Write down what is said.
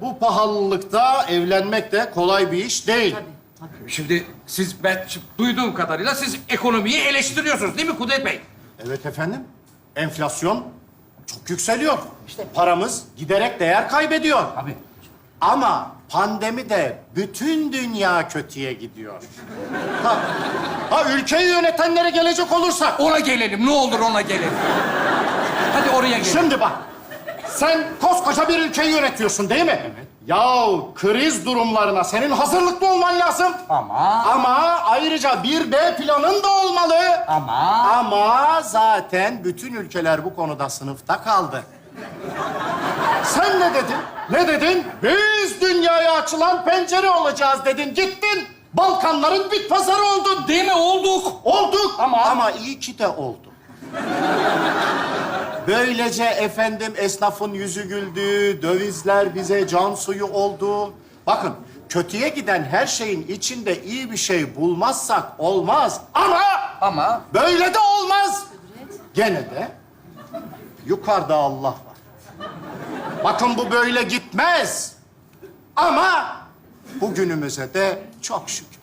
bu pahalılıkta evlenmek de kolay bir iş değil. Şimdi siz ben şimdi duyduğum kadarıyla siz ekonomiyi eleştiriyorsunuz değil mi Kudret Bey? Evet efendim. Enflasyon çok yükseliyor. İşte paramız giderek değer kaybediyor. Tabii. Ama pandemi de bütün dünya kötüye gidiyor. Ha, ha ülkeyi yönetenlere gelecek olursak. Ona gelelim ne olur ona gelelim. Hadi oraya gelelim. Şimdi bak. Sen koskoca bir ülkeyi yönetiyorsun değil mi? Evet. Yahu kriz durumlarına senin hazırlıklı olman lazım. Ama Ama ayrıca bir B planın da olmalı. ama Ama zaten bütün ülkeler bu konuda sınıfta kaldı. Sen ne dedin? Ne dedin? Biz dünyaya açılan pencere olacağız dedin. Gittin. Balkanların bit pazarı oldun. değil mi olduk? Olduk. Ama- Ama iyi ki de oldu. Böylece efendim esnafın yüzü güldü, dövizler bize can suyu oldu. Bakın kötüye giden her şeyin içinde iyi bir şey bulmazsak olmaz. Ama Ama böyle de olmaz. Gene de yukarıda Allah var. Bakın bu böyle gitmez. Ama bugünümüze de çok şükür.